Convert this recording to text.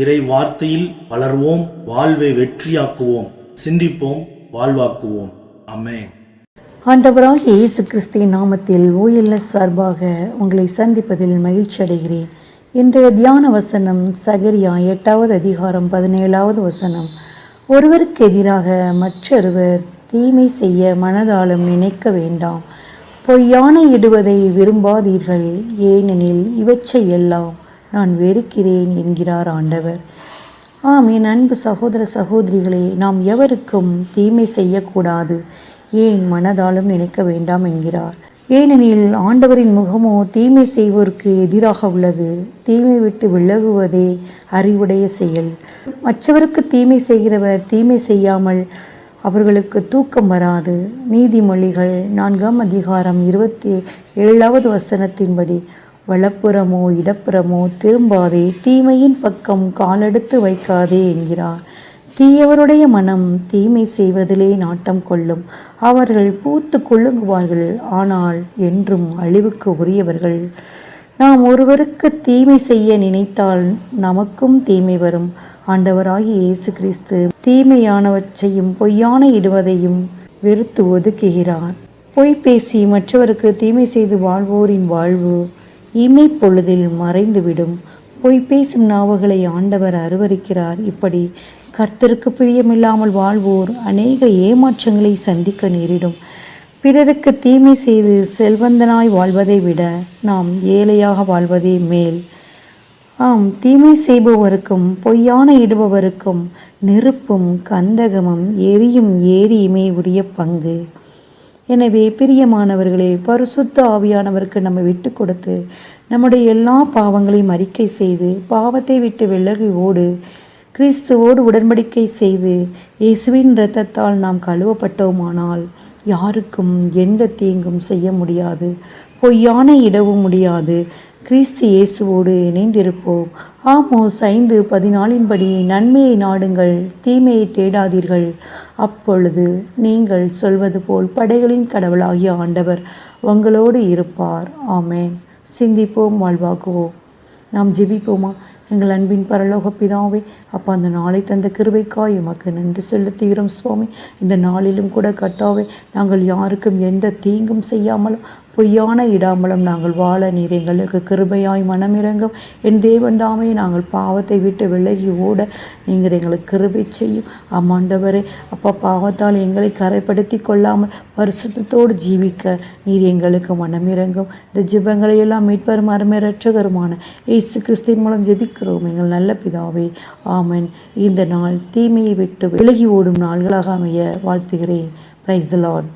இறை வார்த்தையில் வளர்வோம் வாழ்வை வெற்றியாக்குவோம் சிந்திப்போம் வாழ்வாக்குவோம். அமேன் ஆண்டவராக இயேசு கிறிஸ்துவின் நாமத்தில் ஓஎல்எஸ் சார்பாக உங்களை சந்திப்பதில் மகிழ்ச்சி அடைகிறேன். இன்றைய தியான வசனம் சகரியா எட்டாவது அதிகாரம் பதினேழாவது வசனம். ஒருவருக்கு எதிராக மற்றொருவர் தீமை செய்ய மனதாலும் நினைக்க வேண்டாம். பொய்யானை இடுவதை விரும்பாதீர்கள் ஏனெனில் இவற்றை எல்லாம் நான் வெறுக்கிறேன் என்கிறார் ஆண்டவர். ஆம் என் அன்பு சகோதர சகோதரிகளே நாம் எவருக்கும் தீமை செய்யக்கூடாது. ஏன் மனதாலும் நினைக்க வேண்டாம் என்கிறார். ஏனெனில் ஆண்டவரின் முகமோ தீமை செய்வோருக்கு எதிராக உள்ளது. தீமை விட்டு விலகுவதே அறிவுடைய செயல். மற்றவருக்கு தீமை செய்கிறவர் தீமை செய்யாமல் அவர்களுக்கு தூக்கம் வராது. நீதிமொழிகள் நான்காம் அதிகாரம் இருபத்தி ஏழாவது வசனத்தின்படி வலப்புறமோ இடப்புறமோ திரும்பாதே தீமையின் பக்கம் காலெடுத்து வைக்காதே என்கிறார். தீயவருடைய மனம் தீமை செய்வதிலே நாட்டம் கொள்ளும். அவர்கள் பூத்து கொள்ளுங்குவார்கள் ஆனால் என்றும் அழிவுக்கு உரியவர்கள். நாம் ஒருவருக்கு தீமை செய்ய நினைத்தால் நமக்கும் தீமை வரும். ஆண்டவராகிய இயேசு கிறிஸ்து தீமையானவற்றையும் பொய்யான இடுவதையும் வெறுத்து ஒதுக்குகிறார். பொய் பேசி மற்றவருக்கு தீமை செய்து வாழ்வோரின் வாழ்வு இமை பொழுதில் மறைந்துவிடும். பொய் பேசும் நாவுகளை ஆண்டவர் அருவருக்கிறார். இப்படி கர்த்தருக்கு பிரியமில்லாமல் வாழ்வோர் அநேக ஏமாற்றங்களை சந்திக்க நேரிடும். பிறருக்கு தீமை செய்து செல்வந்தனாய் வாழ்வதை விட நாம் ஏழையாக வாழ்வதே மேல். ஆம் தீமை செய்பவருக்கும் பொய்யான இடுபவருக்கும் நெருப்பும் கந்தகமும் எரியும் ஏரியுமே உரிய பங்கு. எனவே பிரியமானவர்களே பரிசுத்த ஆவியானவருக்கு நம்ம விட்டு கொடுத்து நம்முடைய எல்லா பாவங்களையும் அறிக்கை செய்து பாவத்தை விட்டு விலகி ஓடு கிறிஸ்துவோடு உடன்படிக்கை செய்து இயேசுவின் இரத்தத்தால் நாம் கழுவப்பட்டோமானால் யாருக்கும் எந்த தீங்கும் செய்ய முடியாது பொய்யான இடவும் முடியாது கிறிஸ்து இயேசுவோடு இணைந்திருப்போம். ஆமோஸ் ஐந்து பதினாலின்படி நன்மையை நாடுங்கள் தீமையை தேடாதீர்கள். அப்பொழுது நீங்கள் சொல்வது போல் படைகளின் கடவுளாகிய ஆண்டவர் உங்களோடு இருப்பார். ஆமேன். சிந்திப்போம் வாழ்வாக்குவோம். நாம் ஜெபிப்போமா? எங்கள் அன்பின் பரலோக பிதாவே அப்பா அந்த நாளை தந்த கிருவைக்காய் உமக்கு நன்றி செலுத்துகிறோம் சுவாமி. இந்த நாளிலும் கூட கர்த்தாவே நாங்கள் யாருக்கும் எந்த தீங்கும் செய்யாமலும் பொய்யான இடாமலும் நாங்கள் வாழ நீர் எங்களுக்கு கிருபையாய் மனமிறங்கும். என் தேவன் தாமே நாங்கள் பாவத்தை விட்டு விலகி ஓட நீங்கள் எங்களுக்கு கிருபை செய்யும். அம்மாண்டவரே அப்பா பாவத்தால் எங்களை கரைப்படுத்தி கொள்ளாமல் பரிசுத்தத்தோடு ஜீவிக்க நீர் எங்களுக்கு மனமிறங்கும். இந்த ஜிபங்களை எல்லாம் மீட்பரும் அருமையற்றகருமான இயேசு கிறிஸ்தின் மூலம் ஜெபிக்கிறோம். எங்கள் நல்ல பிதாவே ஆமன். இந்த நாள் தீமையை விட்டு விலகி ஓடும் நாள்களாக அமைய வாழ்த்துகிறேன். Price Lord